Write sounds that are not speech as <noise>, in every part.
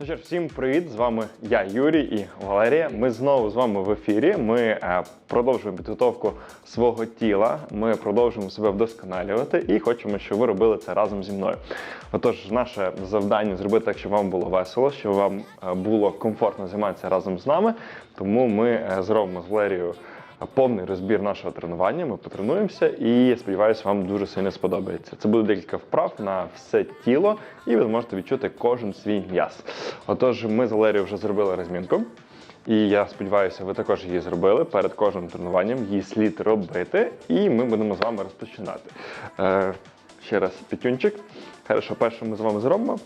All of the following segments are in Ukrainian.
Ну що ж, всім привіт! З вами я, Юрій і Валерія. Ми знову з вами в ефірі. Ми е, продовжуємо підготовку свого тіла. Ми продовжуємо себе вдосконалювати і хочемо, щоб ви робили це разом зі мною. Отож, наше завдання зробити так, щоб вам було весело, щоб вам е, було комфортно займатися разом з нами. Тому ми е, зробимо з Валерією повний розбір нашого тренування. Ми потренуємося і сподіваюся, вам дуже сильно сподобається. Це буде декілька вправ на все тіло, і ви зможете відчути кожен свій м'яз. Отож, ми з Валерією вже зробили розмінку. І я сподіваюся, ви також її зробили перед кожним тренуванням. Її слід робити, і ми будемо з вами розпочинати. Е, ще раз п'ятюнчик. Хорошо, перше ми з вами зробимо.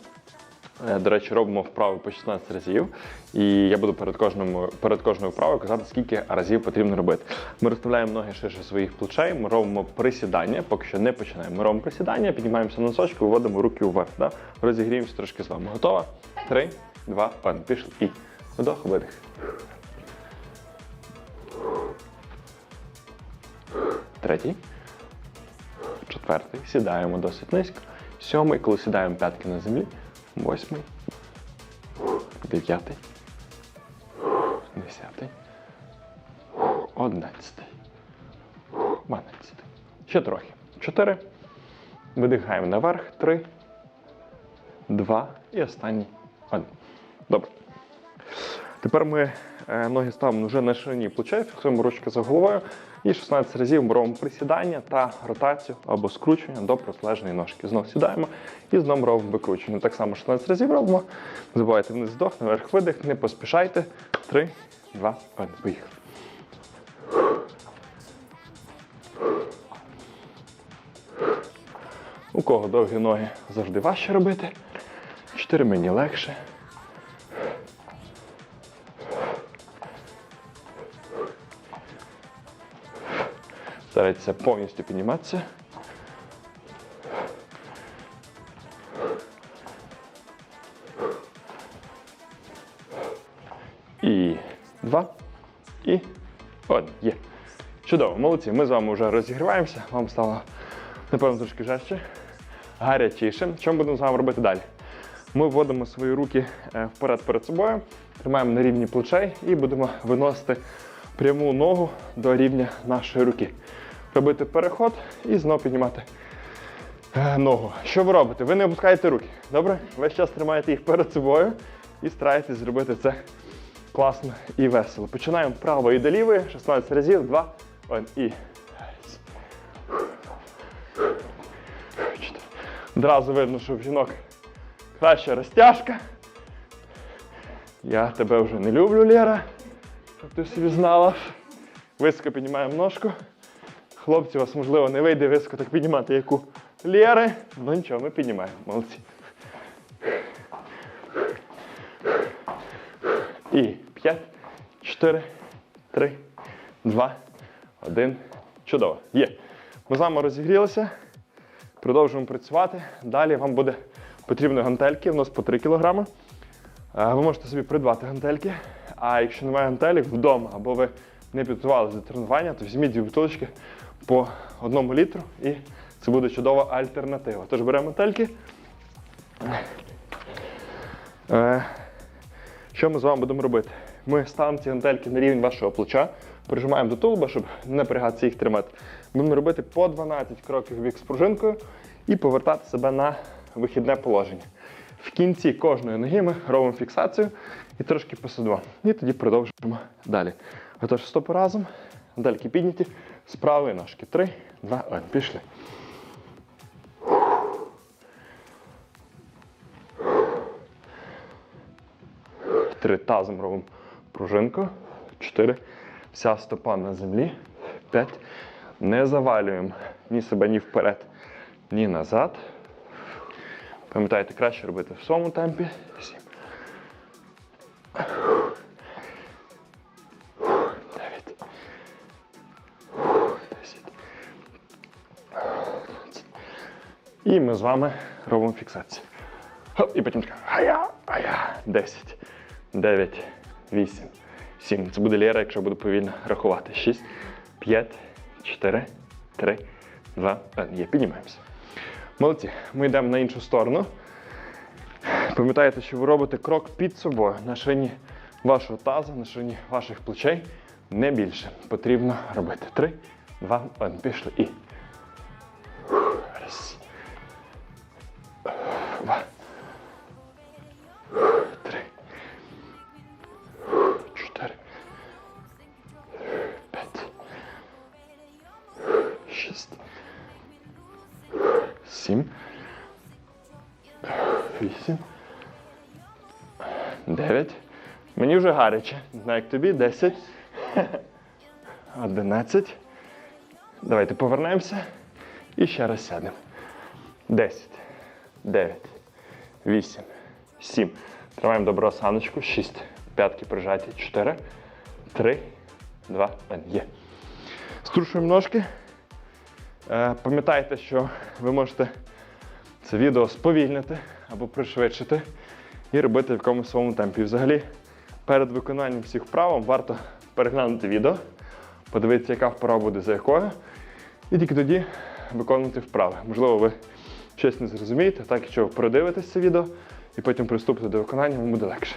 Е, До речі, робимо вправи по 16 разів. І я буду перед кожним, перед кожною вправою казати, скільки разів потрібно робити. Ми розставляємо ноги ширше своїх плечей, ми робимо присідання, поки що не починаємо. Ми робимо присідання, піднімаємося на носочки, виводимо руки вверх. Да? Розігріємося трошки з вами. Готова? Три, два, один. Пішли. І вдох, видих. Третій. Четвертий. Сідаємо досить низько. Сьомий, коли сідаємо п'ятки на землі. Восьмий. Дев'ятий. Десятий. Одинадцятий. Дванадцятий. Ще трохи. Чотири. Видихаємо наверх. Три. Два. І останній. Один. Добре. Тепер ми е, ноги ставимо вже на ширині плечей, фіксуємо ручки за головою і 16 разів ми робимо присідання та ротацію або скручування до протилежної ножки. Знову сідаємо і знову робимо викручування. Так само 16 разів робимо. Забувайте вниз вдох, наверх видих, не поспішайте. 3, 2, 1. Поїхали. У кого довгі ноги завжди важче робити. Чотири мені легше. Старайтеся повністю підніматися. І два. І один. Є. Чудово, молодці. Ми з вами вже розігріваємося. Вам стало, напевно, трошки жарче, гарячіше. Що ми будемо з вами робити далі? Ми вводимо свої руки е, вперед перед собою, тримаємо на рівні плечей і будемо виносити пряму ногу до рівня нашої руки. Робити переход і знову піднімати е, ногу. Що ви робите? Ви не опускаєте руки. Добре? Весь час тримаєте їх перед собою і стараєтесь зробити це класно і весело. Починаємо правої до лівої, 16 разів, 2, 1 і. Одразу видно, що в жінок краща розтяжка. Я тебе вже не люблю, Лера, щоб ти собі знала. Високо піднімаємо ножку. Хлопці, у вас, можливо, не вийде високо так піднімати, як у Лєри. Ну нічого, ми піднімаємо. Молодці. І 5, 4, 3, 2, 1. Чудово. Є. Ми з вами розігрілися. Продовжуємо працювати. Далі вам буде потрібні гантельки, у нас по 3 кг. Ви можете собі придбати гантельки. А якщо немає гантелік вдома, або ви не підготувалися до тренування, то візьміть дві бутилочки по одному літру і це буде чудова альтернатива. Тож беремо гантельки. Е, Що ми з вами будемо робити? Ми ставимо ці гантельки на рівень вашого плеча, прижимаємо до тулуба, щоб не напрягатися їх тримати. Будемо робити по 12 кроків в бік з пружинкою і повертати себе на вихідне положення. В кінці кожної ноги ми робимо фіксацію і трошки посидимо. І тоді продовжуємо далі. Отож, стопи разом, гантельки підняті з правої ножки. 3, 2, 1. Пішли. Три тазом робимо пружинку. Чотири. Вся стопа на землі. П'ять. Не завалюємо ні себе, ні вперед, ні назад. Пам'ятайте, краще робити в своєму темпі. Сім. І ми з вами робимо фіксацію. Хоп, і потім така. Ая, ая. 10, 9, 8, 7. Це буде Лєра, якщо буду повільно рахувати. 6, 5, 4, 3, 2, 1. Є, піднімаємося. Молодці. Ми йдемо на іншу сторону. Пам'ятаєте, що ви робите крок під собою на ширині вашого тазу, на ширині ваших плечей. Не більше потрібно робити. Три, два, один. Пішли. І. Раз. Гаряче. Не знаю, як тобі. Десять. <laughs> Одинадцять. Давайте повернемося. І ще раз сядемо. Десять. Дев'ять. Вісім. Сім. Тримаємо добру осаночку. Шість. П'ятки прижаті. Чотири. Три. Два. Один. Є. Струшуємо ножки. Е, Пам'ятайте, що ви можете це відео сповільнити або пришвидшити і робити в якомусь своєму темпі. Взагалі, перед виконанням всіх вправ вам варто переглянути відео, подивитися, яка вправа буде за якою, і тільки тоді виконувати вправи. Можливо, ви щось не зрозумієте, так якщо ви передивитесь це відео і потім приступите до виконання, вам буде легше.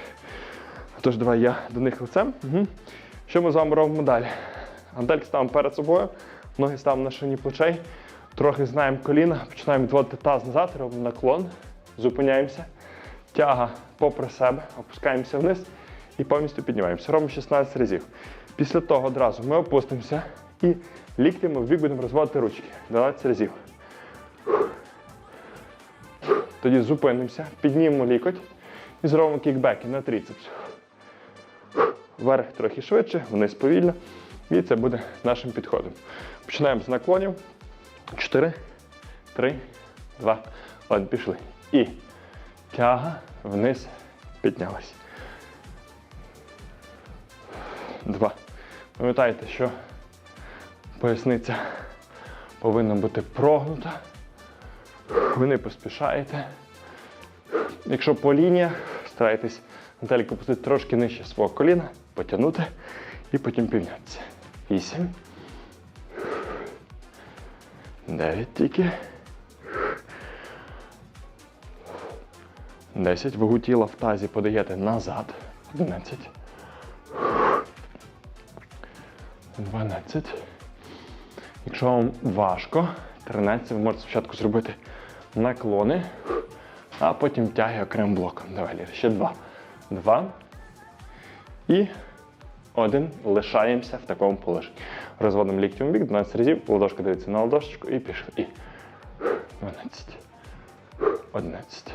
Тож, давай я до них лицем. Угу. Що ми з вами робимо далі? Гантельки ставимо перед собою, ноги ставимо на шині плечей, трохи знаємо коліна, починаємо відводити таз назад, робимо наклон, зупиняємося, тяга попри себе, опускаємося вниз і повністю піднімаємося. Робимо 16 разів. Після того одразу ми опустимося і ліктями в бік будемо розводити ручки. 12 разів. Тоді зупинимося, піднімемо лікоть і зробимо кікбеки на трицепс. Вверх трохи швидше, вниз повільно. І це буде нашим підходом. Починаємо з наклонів. 4, 3, 2, 1. Пішли. І тяга вниз піднялась. Два. Пам'ятайте, що поясниця повинна бути прогнута. Ви не поспішаєте. Якщо по лініях, старайтесь Натальку пустити трошки нижче свого коліна, потягнути і потім піднятися. Вісім. Дев'ять тільки. Десять. Вагу тіла в тазі подаєте назад. Одинадцять. Дванадцять. Якщо вам важко, 13, ви можете спочатку зробити наклони, а потім тяги окремим блоком. Давай, Ліра, ще два. Два. І один. Лишаємося в такому положенні. Розводимо ліктем бік, 12 разів, ладошка дивиться на ладошечку і пішли. І 12. 11.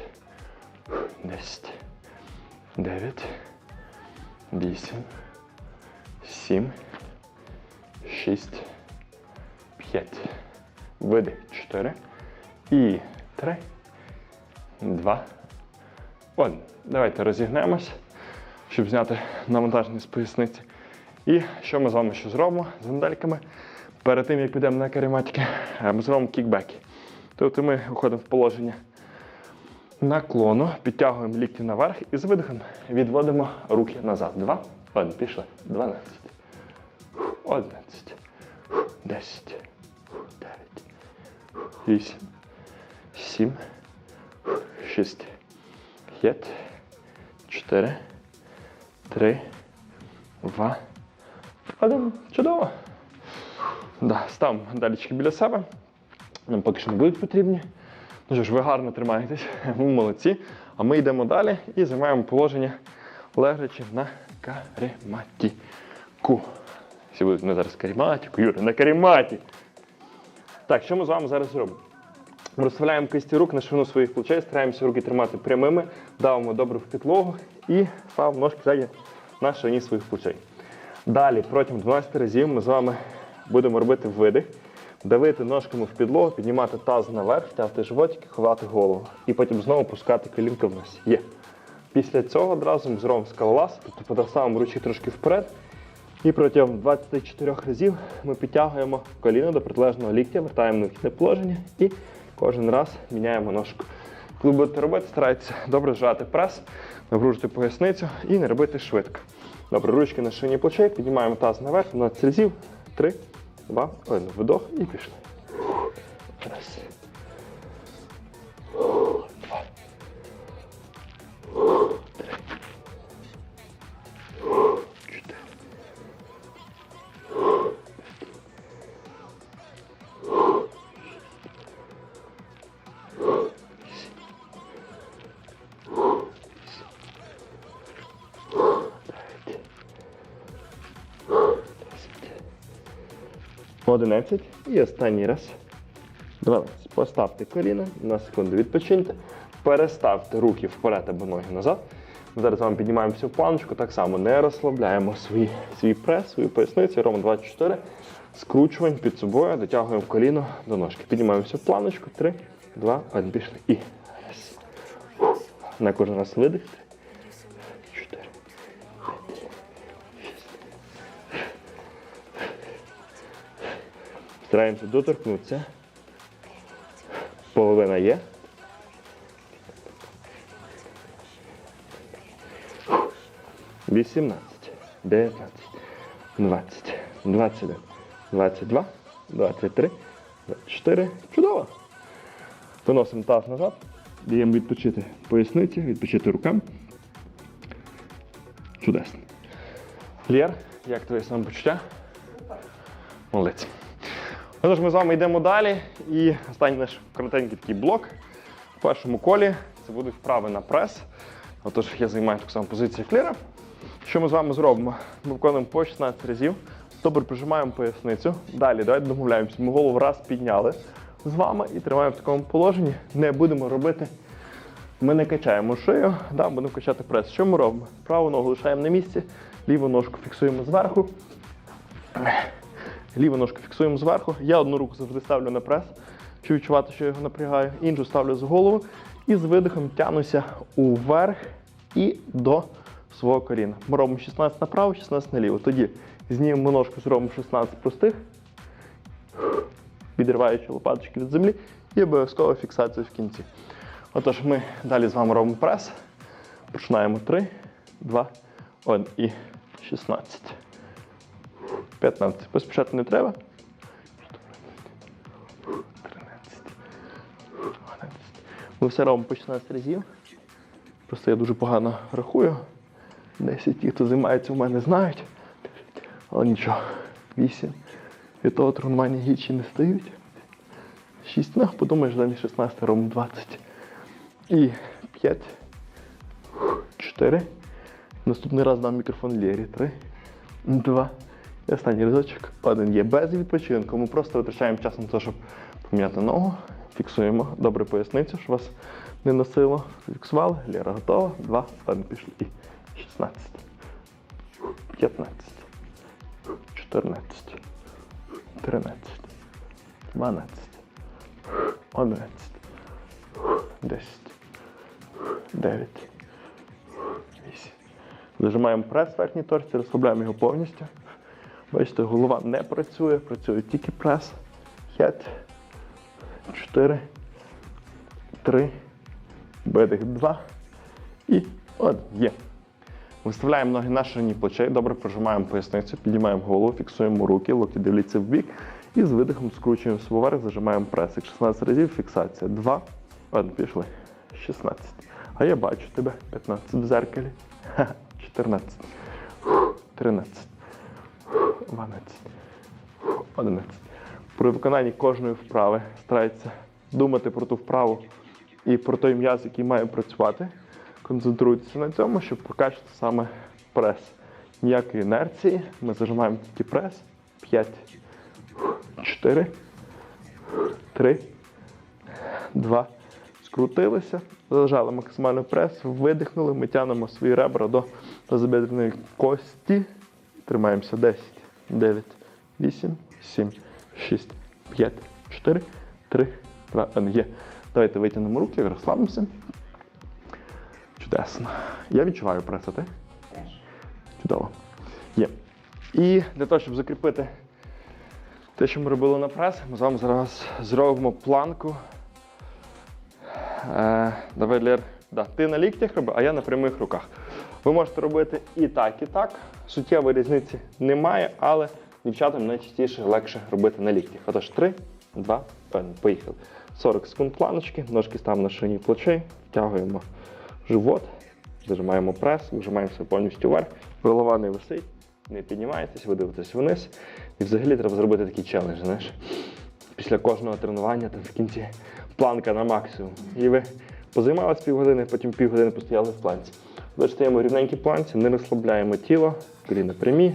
10. 9. 8. 7. 6. 5. Видих. 4. І 3. 2. 1. Давайте розігнемось, щоб зняти навантаження з поясниці. І що ми з вами ще зробимо з гантельками? Перед тим, як підемо на карематики, ми зробимо кікбеки. Тобто ми виходимо в положення наклону, підтягуємо лікті наверх і з видихом відводимо руки назад. Два. Один. Пішли. 12. 11. 10. 9. 8. 7. 6. 5. 4. 3. 2. Один. Чудово. Да, ставимо гантелечки біля себе. Нам поки що не будуть потрібні. Ну що ж, ви гарно тримаєтесь, <laughs> ви молодці. А ми йдемо далі і займаємо положення лежачи на карематіку. Всі будуть не зараз карематіку, Юра, на карематі. Так, що ми з вами зараз зробимо? Ми розставляємо кисті рук на ширину своїх плечей, стараємося руки тримати прямими, давимо добре в підлогу і ставимо ножки ззаді на ширині своїх плечей. Далі, протягом 12 разів ми з вами будемо робити видих, давити ножками в підлогу, піднімати таз наверх, тягти животик, ховати голову. І потім знову пускати колінка вниз. Є. Після цього одразу ми зробимо скалолаз, тобто поставимо ручки трошки вперед. І протягом 24 разів ми підтягуємо коліно до протилежного ліктя, вертаємо на положення і кожен раз міняємо ножку. Коли будете робити, старайтеся добре зжати прес, напружити поясницю і не робити швидко. Добре, ручки на шині плечей, піднімаємо таз наверх, 12 разів. 3, 2, 1. Вдох і пішли. Раз. 11. І останній раз. 12. Поставте коліна, на секунду відпочиньте. Переставте руки вперед або ноги назад. Ми зараз з вами піднімаємося в планочку. Так само не розслабляємо свій, свій прес, свою поясницю. Робимо 24. Скручувань під собою, дотягуємо коліно до ножки. Піднімаємося в планочку. 3, 2, 1. Пішли. І раз. На кожен раз видих. Стараємося доторкнутися. Половина є. Вісімнадцять, дев'ятнадцять, двадцять, двадцять один, двадцять два, двадцять три, двадцять чотири. Чудово. Виносимо таз назад. Даємо відпочити поясниці, відпочити рукам. Чудесно. Лєр, як твоє самопочуття? Молодець. Отож, ми з вами йдемо далі. І останній наш коротенький такий блок. В першому колі це будуть вправи на прес. Отож, я займаю таку саму позицію кліра. Що ми з вами зробимо? Ми виконуємо по 16 разів. Добре прижимаємо поясницю. Далі, давайте домовляємося. Ми голову раз підняли з вами і тримаємо в такому положенні. Не будемо робити. Ми не качаємо шию, да, будемо качати прес. Що ми робимо? Праву ногу лишаємо на місці, ліву ножку фіксуємо зверху. Ліву ножку фіксуємо зверху. Я одну руку завжди ставлю на прес, щоб відчувати, що я його напрягаю. Іншу ставлю за голову і з видихом тянуся уверх і до свого коліна. Ми робимо 16 направо, 16 наліво. Тоді знімемо ножку, зробимо 16 простих, відриваючи лопаточки від землі, і обов'язково фіксацію в кінці. Отож, ми далі з вами робимо прес. Починаємо 3, 2, 1 і 16. 15. Поспішати не треба. 13. 12. Ми все робимо по 16 разів. Просто я дуже погано рахую. 10 ті, хто займається, в мене знають. Але нічого. 8. Від того тренування гірші не стають. 6. Ну, подумаєш, замість 16 робимо 20. І 5. 4. Наступний раз дам мікрофон Лєрі. 3. 2. І останній разочок. Один є без відпочинку. Ми просто витрачаємо час на те, щоб поміняти ногу. Фіксуємо добре поясницю, щоб вас не носило. Фіксували. Лєра готова. Два. Один пішли. І 16. 15. 14. 13. 12. 11. 10. 9. 8. Зажимаємо прес верхній торці, розслабляємо його повністю. Бачите, голова не працює, працює тільки прес. 5, 4, 3, видих 2 і 1. Є. Виставляємо ноги на ширині плечей, добре прижимаємо поясницю, піднімаємо голову, фіксуємо руки, локті дивляться в бік і з видихом скручуємо себе вверх, зажимаємо прес. Як 16 разів фіксація. 2, 1, пішли. 16. А я бачу тебе. 15 в зеркалі. 14. 13. 12. 11. При виконанні кожної вправи старайтеся думати про ту вправу і про той м'яз, який має працювати. Концентруйтеся на цьому, щоб покачати саме прес. Ніякої інерції. Ми зажимаємо тільки прес. 5, 4, 3, 2. Скрутилися, зажали максимально прес, видихнули, ми тягнемо свої ребра до тазобідреної кості. Тримаємося 10, 9, 8, 7, 6, 5, 4, 3, 2, 1. Є. Давайте витягнемо руки, розслабимося. Чудесно. Я відчуваю прес, а ти? Чудово. Є. І для того, щоб закріпити те, що ми робили на прес, ми з вами зараз зробимо планку. Е, давай, Лєр, да, ти на ліктях роби, а я на прямих руках. Ви можете робити і так, і так. Суттєвої різниці немає, але дівчатам найчастіше легше робити на ліктях. Отож, 3, 2, 1, поїхали. 40 секунд планочки, ножки ставимо на шині плечей, втягуємо живот, зажимаємо прес, вижимаємося повністю вверх. Голова не висить, не піднімаєтесь, ви дивитесь вниз. І взагалі треба зробити такий челендж, знаєш. Після кожного тренування там в кінці планка на максимум. І ви позаймалися півгодини, потім півгодини постояли в планці. В рівненькій планці, не розслабляємо тіло, коліна прямі,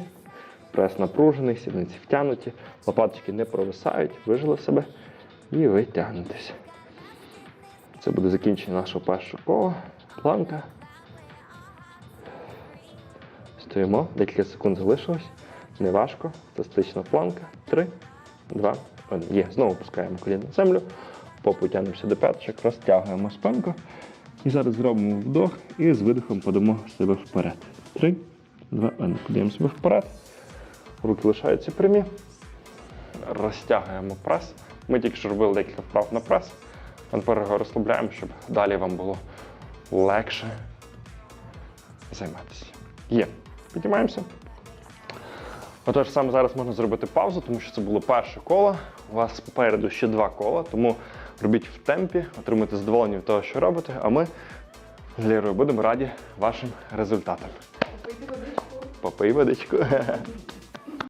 Прес напружений, сідниці втягнуті, лопаточки не провисають, вижили себе і ви тягнетеся. Це буде закінчення нашого першого кола. Планка. Стоїмо, декілька секунд залишилось. Неважко. Пластична планка. Три, два, один. Є. Знову опускаємо коліно на землю. Попу тягнемося до п'яточок, розтягуємо спинку. І зараз зробимо вдох і з видихом подамо себе вперед. Три, два, один. Подаємо себе вперед. Руки лишаються прямі. Розтягуємо прес. Ми тільки що робили декілька вправ на прес. А тепер його розслабляємо, щоб далі вам було легше займатися. Є. Піднімаємося. Отож, саме зараз можна зробити паузу, тому що це було перше коло. У вас попереду ще два кола, тому робіть в темпі, отримуйте задоволення від того, що робите, а ми з Лірою будемо раді вашим результатам. Попий водичку. <laughs>